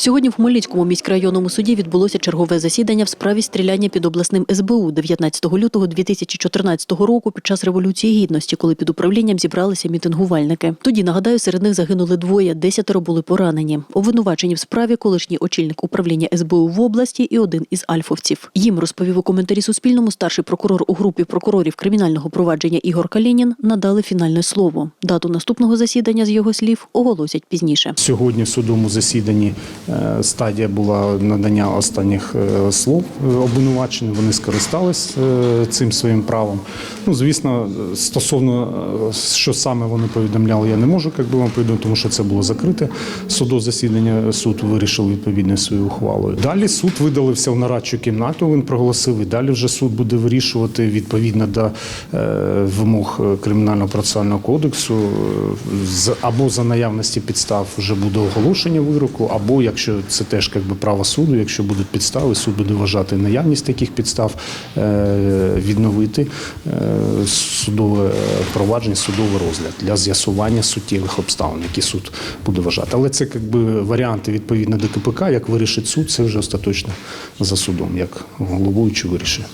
Сьогодні в Хмельницькому міськрайонному суді відбулося чергове засідання в справі стріляння під обласним СБУ 19 лютого 2014 року під час революції гідності, коли під управлінням зібралися мітингувальники. Тоді нагадаю, серед них загинули двоє, десятеро були поранені. Обвинувачені в справі колишній очільник управління СБУ в області і один із альфовців. Їм розповів у коментарі Суспільному старший прокурор у групі прокурорів кримінального провадження Ігор Калінін надали фінальне слово. Дату наступного засідання з його слів оголосять пізніше. Сьогодні в судовому засіданні стадія була надання останніх е, слов е, обвинуваченим. Вони скористались е, цим своїм правом. Ну, звісно, стосовно е, що саме вони повідомляли, я не можу як би вам повідомити, тому що це було закрите судове засідання. Суд вирішив відповідно своєю ухвалою. Далі суд видалився в нарадчу кімнату. Він проголосив. І далі вже суд буде вирішувати відповідно до е, вимог е, кримінального процесуального кодексу е, або за наявності підстав вже буде оголошення вироку, або якщо це теж якби право суду, якщо будуть підстави, суд буде вважати наявність таких підстав, е, відновити е, судове провадження, судовий розгляд для з'ясування суттєвих обставин, які суд буде вважати. Але це якби варіанти відповідно до КПК, як вирішить суд, це вже остаточно за судом, як головуючий вирішує.